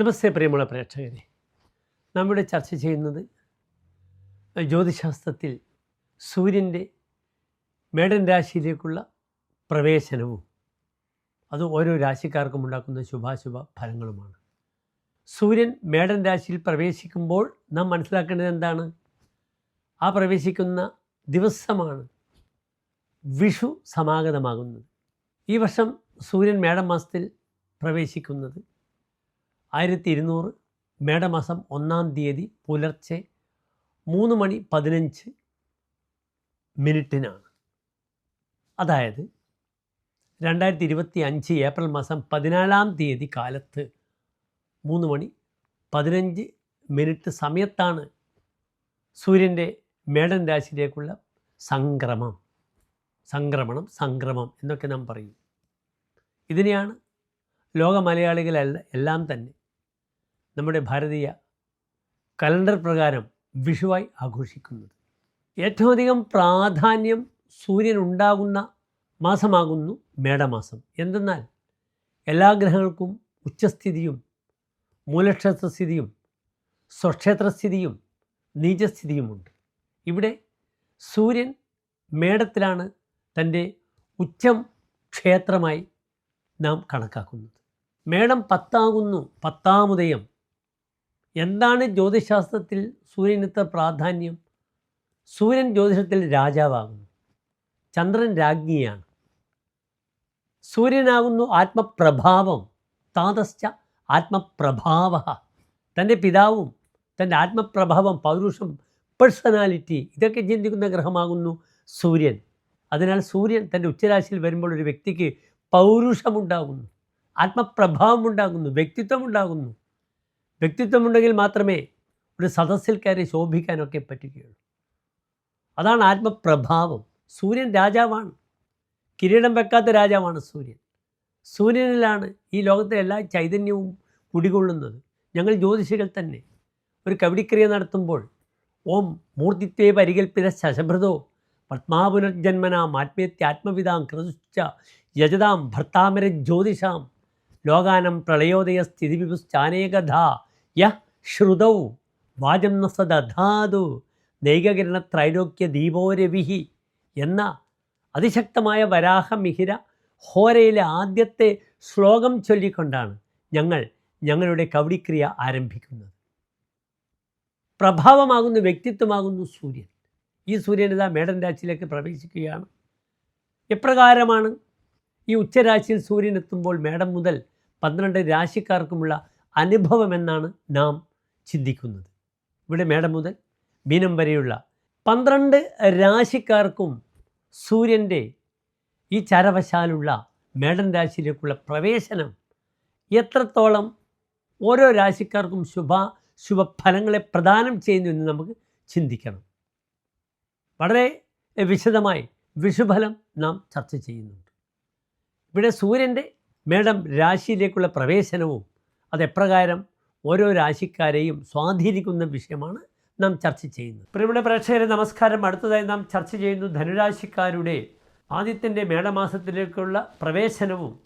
നമസ്തേ പ്രിയമുള്ള പ്രേക്ഷകരെ. നമ്മുടെ ചർച്ച ചെയ്യുന്നത് ജ്യോതിശാസ്ത്രത്തിൽ സൂര്യന്റെ മേടൻ രാശിയിലേക്കുള്ള പ്രവേശനവും അത് ഓരോ രാശിക്കാർക്കും ഉണ്ടാക്കുന്ന ശുഭാശുഭ ഫലങ്ങളുമാണ്. സൂര്യൻ മേടൻ രാശിയിൽ പ്രവേശിക്കുമ്പോൾ നാം മനസ്സിലാക്കേണ്ടത് എന്താണ്? ആ പ്രവേശിക്കുന്ന ദിവസമാണ് വിഷു സമാഗതമാകുന്നത്. ഈ വർഷം സൂര്യൻ മേടം മാസത്തിൽ പ്രവേശിക്കുന്നത് ആയിരത്തി ഇരുന്നൂറ് മേടമാസം ഒന്നാം തീയതി പുലർച്ചെ മൂന്ന് മണി പതിനഞ്ച് മിനിറ്റിനാണ്. അതായത് രണ്ടായിരത്തി ഇരുപത്തി അഞ്ച് ഏപ്രിൽ മാസം പതിനാലാം തീയതി കാലത്ത് മൂന്ന് മണി പതിനഞ്ച് മിനിറ്റ് സമയത്താണ് സൂര്യന്റെ മേടൻ രാശിയിലേക്കുള്ള സംക്രമം. സംക്രമണം സംക്രമം എന്നൊക്കെ നാം പറയും. ഇതിനെയാണ് ലോക മലയാളികളെല്ലാം എല്ലാം തന്നെ നമ്മുടെ ഭാരതീയ കലണ്ടർ പ്രകാരം വിഷുവായി ആഘോഷിക്കുന്നത്. ഏറ്റവും അധികം പ്രാധാന്യം സൂര്യൻ ഉണ്ടാകുന്ന മാസമാകുന്നു മേടമാസം. എന്തെന്നാൽ എല്ലാ ഗ്രഹങ്ങൾക്കും ഉച്ചസ്ഥിതിയും മൂലക്ഷേത്രസ്ഥിതിയും സ്വക്ഷേത്രസ്ഥിതിയും നീചസ്ഥിതിയുമുണ്ട്. ഇവിടെ സൂര്യൻ മേടത്തിലാണ് തന്റെ ഉച്ചം ക്ഷേത്രമായി നാം കണക്കാക്കുന്നത്. മേടം പത്താകുന്നു പത്താമുദയം എന്താണ് ജ്യോതിശാസ്ത്രത്തിൽ സൂര്യനത്തെ പ്രാധാന്യം? സൂര്യൻ ജ്യോതിഷത്തിൽ രാജാവാകുന്നു. ചന്ദ്രൻ രാജ്ഞിയാണ്. സൂര്യനാകുന്നു ആത്മപ്രഭാവം. താതശ്ച ആത്മപ്രഭാവ. തന്റെ പിതാവും തന്റെ ആത്മപ്രഭാവം പൗരുഷം പേഴ്സണാലിറ്റി ഇതൊക്കെ ചിന്തിക്കുന്ന ഗ്രഹമാകുന്നു സൂര്യൻ. അതിനാൽ സൂര്യൻ തന്റെ ഉച്ചരാശിയിൽ വരുമ്പോൾ ഒരു വ്യക്തിക്ക് പൗരുഷമുണ്ടാകുന്നു ആത്മപ്രഭാവം ഉണ്ടാകുന്നു വ്യക്തിത്വം ഉണ്ടാകുന്നു വ്യക്തിത്വമുണ്ടെങ്കിൽ മാത്രമേ ഒരു സദസ്സിൽ കയറി ശോഭിക്കാനൊക്കെ പറ്റുകയുള്ളൂ. അതാണ് ആത്മപ്രഭാവം. സൂര്യൻ രാജാവാണ്. കിരീടം വെക്കാത്ത രാജാവാണ് സൂര്യൻ. സൂര്യനിലാണ് ഈ ലോകത്തെ എല്ലാ ചൈതന്യവും കുടികൊള്ളുന്നത്. ഞങ്ങൾ ജ്യോതിഷികൾ തന്നെ. ഒരു കവിടിക്രിയ നടത്തുമ്പോൾ ഓം മൂർത്തിത്വേ പരികൽപ്പിത ശശഭൃതോ പത്മാപുനർജന്മനാം ആത്മീയത്യാത്മവിതാം ക്രതുശ്ച യജതാം ഭർത്താമര ജ്യോതിഷാം ലോകാനം പ്രളയോദയ സ്ഥിതിവിപുശ്ചാനേകഥ യഹ് ശ്രുതൗ വാചം ന സദധാതു നൈകകിരണ ത്രൈലോക്യ ദീപോരവിഹി എന്ന അതിശക്തമായ വരാഹമിഹിര ഹോരയിലെ ആദ്യത്തെ ശ്ലോകം ചൊല്ലിക്കൊണ്ടാണ് ഞങ്ങൾ ഞങ്ങളുടെ കവടിക്രിയ ആരംഭിക്കുന്നത്. പ്രഭാവമാകുന്ന വ്യക്തിത്വമാകുന്നു സൂര്യൻ. ഈ സൂര്യൻ ഇതാ മേടൻ രാശിയിലേക്ക് പ്രവേശിക്കുകയാണ്. എപ്രകാരമാണ്? ഈ ഉച്ചരാശിയിൽ സൂര്യൻ എത്തുമ്പോൾ മേടം മുതൽ പന്ത്രണ്ട് രാശിക്കാർക്കുമുള്ള അനുഭവമെന്നാണ് നാം ചിന്തിക്കുന്നത്. ഇവിടെ മേടം മുതൽ മീനം വരെയുള്ള പന്ത്രണ്ട് രാശിക്കാർക്കും സൂര്യന്റെ ഈ ചരവശാലുള്ള മേടൻ രാശിയിലേക്കുള്ള പ്രവേശനം എത്രത്തോളം ഓരോ രാശിക്കാർക്കും ശുഭ ശുഭഫലങ്ങളെ പ്രദാനം ചെയ്യുന്നു എന്ന് നമുക്ക് ചിന്തിക്കണം. വളരെ വിശദമായി വിഷുഫലം നാം ചർച്ച ചെയ്യുന്നുണ്ട്. ഇവിടെ സൂര്യന്റെ മേടം രാശിയിലേക്കുള്ള പ്രവേശനവും അതെപ്രകാരം ഓരോ രാശിക്കാരെയും സ്വാധീനിക്കുന്ന വിഷയമാണ് നാം ചർച്ച ചെയ്യുന്നത്. പ്രിയമുള്ള പ്രേക്ഷകരെ നമസ്കാരം. അടുത്തതായി നാം ചർച്ച ചെയ്യുന്നു ധനുരാശിക്കാരുടെ ആദ്യത്തിന്റെ മേടമാസത്തിലേക്കുള്ള പ്രവേശനവും.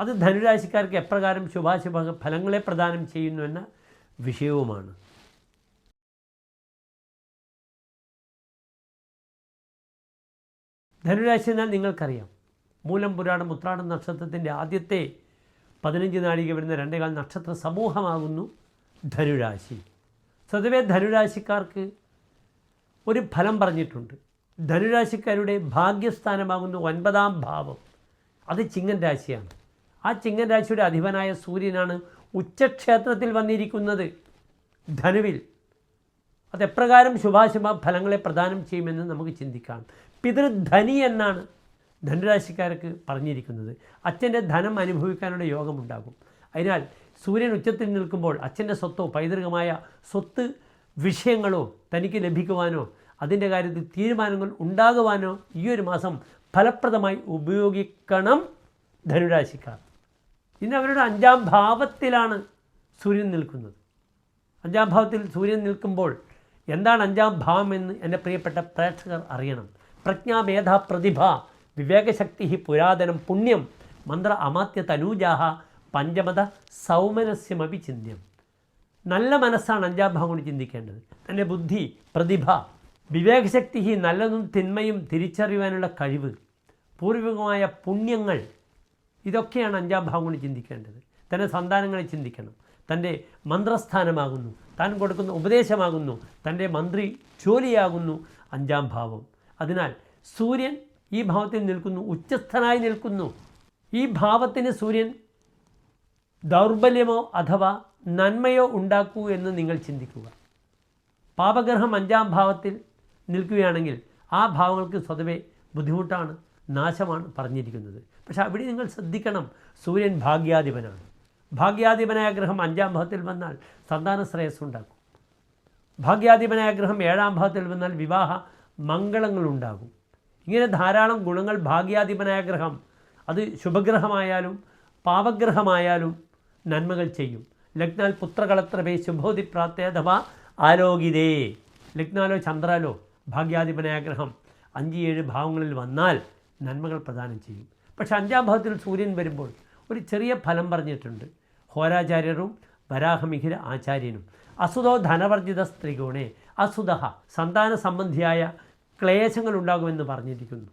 അത് ധനുരാശിക്കാർക്ക് എപ്രകാരം ശുഭാശുഭ ഫലങ്ങളെ പ്രദാനം ചെയ്യുന്നു എന്ന വിഷയവുമാണ്. ധനുരാശി എന്നാൽ നിങ്ങൾക്കറിയാം. മൂലം പുരാണം ഉത്രാടം നക്ഷത്രത്തിന്റെ ആദ്യത്തെ പതിനഞ്ച് നാഴിക വരുന്ന രണ്ടേകാൽ നക്ഷത്ര സമൂഹമാകുന്നു ധനുരാശി. സ്വതവേ ധനുരാശിക്കാർക്ക് ഒരു ഫലം പറഞ്ഞിട്ടുണ്ട്. ധനുരാശിക്കാരുടെ ഭാഗ്യസ്ഥാനമാകുന്ന ഒൻപതാം ഭാവം. അത് ചിങ്ങൻ രാശിയാണ്. ആ ചിങ്ങൻ രാശിയുടെ അധിപനായ സൂര്യനാണ് ഉച്ചക്ഷേത്രത്തിൽ വന്നിരിക്കുന്നത് ധനുവിൽ. അതെപ്രകാരം ശുഭാശുഭ ഫലങ്ങളെ പ്രദാനം ചെയ്യുമെന്ന് നമുക്ക് ചിന്തിക്കാം. പിതൃധനി എന്നാണ് ധനുരാശിക്കാർക്ക് പറഞ്ഞിരിക്കുന്നത് അച്ഛന്റെ ധനം അനുഭവിക്കാനുള്ള യോഗമുണ്ടാകും. അതിനാൽ സൂര്യൻ ഉച്ചത്തിൽ നിൽക്കുമ്പോൾ അച്ഛന്റെ സ്വത്തോ പൈതൃകമായ സ്വത്ത് വിഷയങ്ങളോ തനിക്ക് ലഭിക്കുവാനോ അതിന്റെ കാര്യത്തിൽ തീരുമാനങ്ങൾ ഉണ്ടാകുവാനോ ഈ ഒരു മാസം ഫലപ്രദമായി ഉപയോഗിക്കണം ധനുരാശിക്കാർ. ഇന്ന് അവരുടെ അഞ്ചാം ഭാവത്തിലാണ് സൂര്യൻ നിൽക്കുന്നത്. അഞ്ചാം ഭാവത്തിൽ സൂര്യൻ നിൽക്കുമ്പോൾ എന്താണ് അഞ്ചാം ഭാവം എന്ന് എന്റെ പ്രിയപ്പെട്ട പ്രേക്ഷകർ അറിയണം. പ്രജ്ഞാ മേധാ പ്രതിഭ വിവേകശക്തി പുരാതനം പുണ്യം മന്ത്ര അമാത്യ തനൂജാഹ പഞ്ചമത സൗമനസ്യമപി ചിന്തിയം. നല്ല മനസ്സാണ് അഞ്ചാം ഭാഗം കൊണ്ട് ചിന്തിക്കേണ്ടത്. തന്റെ ബുദ്ധി പ്രതിഭ വിവേകശക്തി നല്ലതും തിന്മയും തിരിച്ചറിയുവാനുള്ള കഴിവ് പൂർവികമായ പുണ്യങ്ങൾ ഇതൊക്കെയാണ് അഞ്ചാം ഭാഗം കൊണ്ട് ചിന്തിക്കേണ്ടത്. തന്റെ സന്താനങ്ങളെ ചിന്തിക്കണം. തന്റെ മന്ത്രസ്ഥാനമാകുന്നു. താൻ കൊടുക്കുന്ന ഉപദേശമാകുന്നു. തന്റെ മന്ത്രി ജോലിയാകുന്നു അഞ്ചാം ഭാവം. അതിനാൽ സൂര്യൻ ഈ ഭാവത്തിൽ നിൽക്കുന്നു ഉച്ചസ്ഥനായി നിൽക്കുന്നു. ഈ ഭാവത്തിന് സൂര്യൻ ദൗർബല്യമോ അഥവാ നന്മയോ ഉണ്ടാക്കൂ എന്ന് നിങ്ങൾ ചിന്തിക്കുക. പാപഗ്രഹം അഞ്ചാം ഭാവത്തിൽ നിൽക്കുകയാണെങ്കിൽ ആ ഭാവങ്ങൾക്ക് സ്വതവേ ബുദ്ധിമുട്ടാണ് നാശമാണ് പറഞ്ഞിരിക്കുന്നത്. പക്ഷേ അവിടെ നിങ്ങൾ ശ്രദ്ധിക്കണം സൂര്യൻ ഭാഗ്യാധിപനാണ്. ഭാഗ്യാധിപനായ ഗ്രഹം അഞ്ചാം ഭാവത്തിൽ വന്നാൽ സന്താന ശ്രേയസ് ഉണ്ടാക്കും ഭാഗ്യാധിപനായ ഗ്രഹം ഏഴാം ഭാവത്തിൽ വന്നാൽ വിവാഹ മംഗളങ്ങളുണ്ടാകും ഇങ്ങനെ ധാരാളം ഗുണങ്ങൾ ഭാഗ്യാധിപനായ ഗ്രഹം. അത് ശുഭഗ്രഹമായാലും പാപഗ്രഹമായാലും നന്മകൾ ചെയ്യും. ലഗ്നാൽ പുത്രകളത്രമേ ശുഭോതി അഥവാ ആലോകിതേ. ലഗ്നാലോ ചന്ദ്രാലോ ഭാഗ്യാധിപനായ ഗ്രഹം അഞ്ച് ഏഴ് ഭാവങ്ങളിൽ വന്നാൽ നന്മകൾ പ്രദാനം ചെയ്യും. പക്ഷേ അഞ്ചാം ഭാവത്തിൽ സൂര്യൻ വരുമ്പോൾ ഒരു ചെറിയ ഫലം പറഞ്ഞിട്ടുണ്ട്. ഹോരാചാര്യരും വരാഹമിഹിര ആചാര്യനും. അസുതോ ധനവർജിത സ്ത്രീഗുണേ അസുത സന്താന സംബന്ധിയായ ക്ലേശങ്ങൾ ഉണ്ടാകുമെന്ന് പറഞ്ഞിരിക്കുന്നു.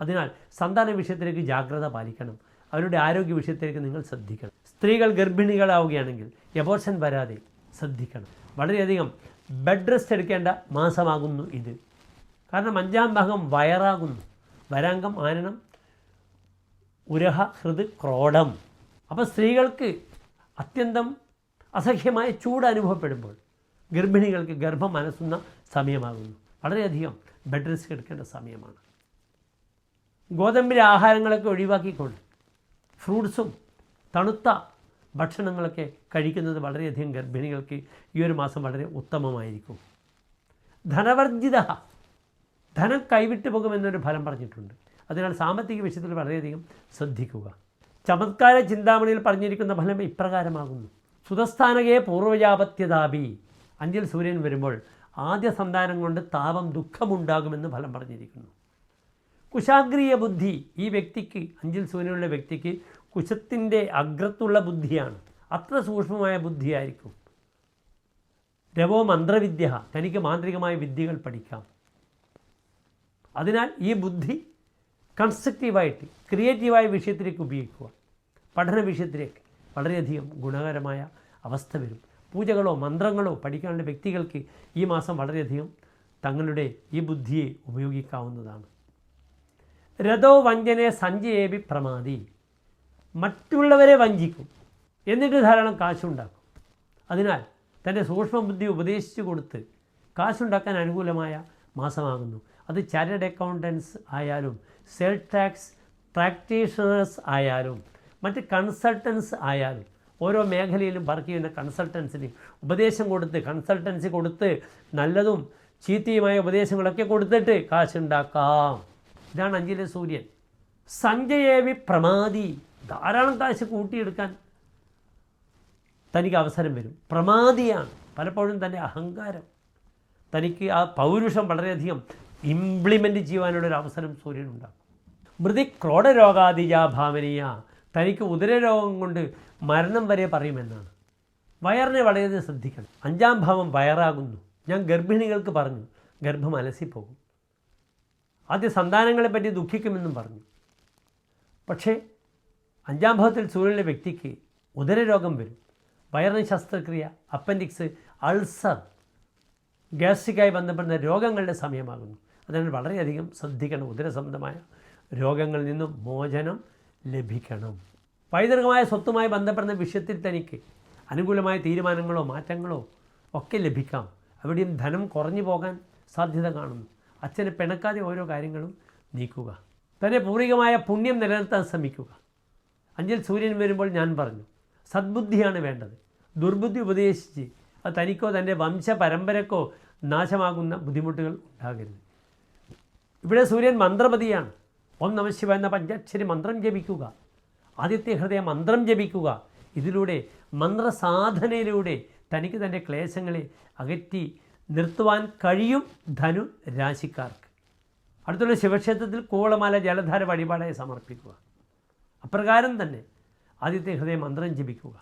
അതിനാൽ സന്താന വിഷയത്തിലേക്ക് ജാഗ്രത പാലിക്കണം. അവരുടെ ആരോഗ്യ വിഷയത്തിലേക്ക് നിങ്ങൾ ശ്രദ്ധിക്കണം. സ്ത്രീകൾ ഗർഭിണികളാവുകയാണെങ്കിൽ എബോർഷൻ വരാതെ ശ്രദ്ധിക്കണം. വളരെയധികം ബെഡ് റെസ്റ്റ് എടുക്കേണ്ട മാസമാകുന്നു ഇത്. കാരണം അഞ്ചാം ഭാഗം വയറാകുന്നു. വരാംഗം ആനനം ഉരഹ ഹൃദ് ക്രോഡം. അപ്പോൾ സ്ത്രീകൾക്ക് അത്യന്തം അസഹ്യമായ ചൂട് അനുഭവപ്പെടുമ്പോൾ ഗർഭിണികൾക്ക് ഗർഭം അനസുന്ന സമയമാകുന്നു. വളരെയധികം ബെഡ് റെസ്റ്റ് എടുക്കേണ്ട സമയമാണ്. ഗോതമ്പിലെ ആഹാരങ്ങളൊക്കെ ഒഴിവാക്കിക്കൊണ്ട് ഫ്രൂട്ട്സും തണുത്ത ഭക്ഷണങ്ങളൊക്കെ കഴിക്കുന്നത് വളരെയധികം ഗർഭിണികൾക്ക് ഈ ഒരു മാസം വളരെ ഉത്തമമായിരിക്കും. ധനവർജിത ധനം കൈവിട്ടു പോകുമെന്നൊരു ഫലം പറഞ്ഞിട്ടുണ്ട്. അതിനാൽ സാമ്പത്തിക വിഷയത്തിൽ വളരെയധികം ശ്രദ്ധിക്കുക. ചമത്കാര ചിന്താമണിയിൽ പറഞ്ഞിരിക്കുന്ന ഫലം ഇപ്രകാരമാകുന്നു. സുതസ്ഥാനകയെ പൂർവജാപത്യതാപി അഞ്ചിൽ സൂര്യൻ വരുമ്പോൾ ആദ്യ സന്താനം കൊണ്ട് താപം ദുഃഖമുണ്ടാകുമെന്ന് ഫലം പറഞ്ഞിരിക്കുന്നു. കുശാഗ്രീയ ബുദ്ധി ഈ വ്യക്തിക്ക് അഞ്ചിൽ സൂര്യനുള്ള വ്യക്തിക്ക് കുശത്തിന്റെ അഗ്രത്തുള്ള ബുദ്ധിയാണ്. അത്ര സൂക്ഷ്മമായ ബുദ്ധിയായിരിക്കും. രവോ മന്ത്രവിദ്യ തനിക്ക് മാന്ത്രികമായ വിദ്യകൾ പഠിക്കാം. അതിനാൽ ഈ ബുദ്ധി കൺസ്ട്രക്റ്റീവായിട്ട് ക്രിയേറ്റീവായ വിഷയത്തിലേക്ക് ഉപയോഗിക്കുക. പഠന വിഷയത്തിലേക്ക് വളരെയധികം ഗുണകരമായ അവസ്ഥ വരും. പൂജകളോ മന്ത്രങ്ങളോ പഠിക്കാനുള്ള വ്യക്തികൾക്ക് ഈ മാസം വളരെയധികം തങ്ങളുടെ ഈ ബുദ്ധിയെ ഉപയോഗിക്കാവുന്നതാണ്. രഥോ വഞ്ചനെ സഞ്ജയേബി പ്രമാതി മറ്റുള്ളവരെ വഞ്ചിക്കും. എന്നിട്ട് ധാരാളം കാശുണ്ടാക്കും. അതിനാൽ തന്റെ സൂക്ഷ്മബുദ്ധി ഉപദേശിച്ചു കൊടുത്ത് കാശുണ്ടാക്കാൻ അനുകൂലമായ മാസമാകുന്നു. അത് ചാരിറ്റഡ് അക്കൗണ്ടൻസ് ആയാലും സെൽ ടാക്സ് പ്രാക്ടീഷണേഴ്സ് ആയാലും മറ്റ് കൺസൾട്ടൻസ് ആയാലും ഓരോ മേഖലയിലും വർക്ക് ചെയ്യുന്ന കൺസൾട്ടൻസിന് ഉപദേശം കൊടുത്ത് കൺസൾട്ടൻസി കൊടുത്ത് നല്ലതും ചീത്തയുമായ ഉപദേശങ്ങളൊക്കെ കൊടുത്തിട്ട് കാശുണ്ടാക്കാം. ഇതാണ് അഞ്ചിലെ സൂര്യൻ. സഞ്ജയേവി പ്രമാദി. ധാരാളം കാശ് കൂട്ടിയെടുക്കാൻ തനിക്ക് അവസരം വരും. പ്രമാദിയാണ്. പലപ്പോഴും തന്റെ അഹങ്കാരം. തനിക്ക് ആ പൗരുഷം വളരെയധികം ഇംപ്ലിമെന്റ് ചെയ്യുവാനുള്ളൊരു അവസരം സൂര്യനുണ്ടാകും മൃതി ക്രോഡരോഗാദിജ ഭാവനീയ തനിക്ക് ഉദരരോഗം കൊണ്ട് മരണം വരെ പറയുമെന്നാണ്. വയറിനെ വളരെയധികം ശ്രദ്ധിക്കണം. അഞ്ചാം ഭാവം വയറാകുന്നു. ഞാൻ ഗർഭിണികൾക്ക് പറഞ്ഞു ഗർഭം അലസിപ്പോകും. ആദ്യ സന്താനങ്ങളെ പറ്റി ദുഃഖിക്കുമെന്നും പറഞ്ഞു. പക്ഷേ അഞ്ചാം ഭാവത്തിൽ സൂര്യനിലെ വ്യക്തിക്ക് ഉദരരോഗം വരും. വയറിന് ശസ്ത്രക്രിയ അപ്പൻഡിക്സ് അൾസർ ഗ്യാസ്ട്രിക്കായി ബന്ധപ്പെടുന്ന രോഗങ്ങളുടെ സമയമാകുന്നു. അതിനാൽ വളരെയധികം ശ്രദ്ധിക്കണം. ഉദരസംബന്ധമായ രോഗങ്ങളിൽ നിന്നും മോചനം ലഭിക്കണം. പൈതൃകമായ സ്വത്തുമായി ബന്ധപ്പെടുന്ന വിഷയത്തിൽ തനിക്ക് അനുകൂലമായ തീരുമാനങ്ങളോ മാറ്റങ്ങളോ ഒക്കെ ലഭിക്കാം. അവിടെയും ധനം കുറഞ്ഞു പോകാൻ സാധ്യത കാണുന്നു. അച്ഛനെ പിണക്കാതെ ഓരോ കാര്യങ്ങളും നീക്കുക. തന്നെ പൂർവികമായ പുണ്യം നിലനിർത്താൻ ശ്രമിക്കുക. അഞ്ചൽ സൂര്യൻ വരുമ്പോൾ ഞാൻ പറഞ്ഞു സദ്ബുദ്ധിയാണ് വേണ്ടത്. ദുർബുദ്ധി ഉപദേശിച്ച് അത് തനിക്കോ തന്റെ വംശ പരമ്പരക്കോ നാശമാകുന്ന ബുദ്ധിമുട്ടുകൾ ഉണ്ടാകരുത്. ഇവിടെ സൂര്യൻ മന്ത്രപതിയാണ്. ഓം നമശിവ എന്ന പഞ്ചാക്ഷരി മന്ത്രം ജപിക്കുക. ആദിത്യ ഹൃദയ മന്ത്രം ജപിക്കുക. ഇതിലൂടെ മന്ത്രസാധനയിലൂടെ തനിക്ക് തന്റെ ക്ലേശങ്ങളെ അകറ്റി നിർത്തുവാൻ കഴിയും ധനു രാശിക്കാർക്ക്. അടുത്തുള്ള ശിവക്ഷേത്രത്തിൽ കൂവളമാല ജലധാര വഴിപാടായി സമർപ്പിക്കുക. അപ്രകാരം തന്നെ ആദ്യത്തെ ഹൃദയ മന്ത്രം ജപിക്കുക.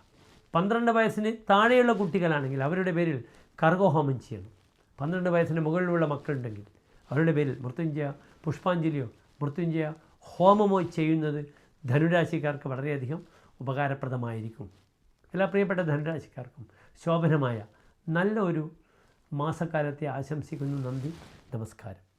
പന്ത്രണ്ട് വയസ്സിന് താഴെയുള്ള കുട്ടികളാണെങ്കിൽ അവരുടെ പേരിൽ കർഗോഹോമം ചെയ്യണം. പന്ത്രണ്ട് വയസ്സിന് മുകളിലുള്ള മക്കളുണ്ടെങ്കിൽ അവരുടെ പേരിൽ മൃത്യുഞ്ജയ പുഷ്പാഞ്ജലിയോ മൃത്യുഞ്ജയ ഹോമമോ ചെയ്യുന്നത് ധനുരാശിക്കാർക്ക് വളരെയധികം ഉപകാരപ്രദമായിരിക്കും. എല്ലാ പ്രിയപ്പെട്ട ധനുരാശിക്കാർക്കും ശോഭനമായ നല്ല ഒരു മാസക്കാലത്തെ ആശംസിക്കുന്നു. നന്ദി. നമസ്കാരം.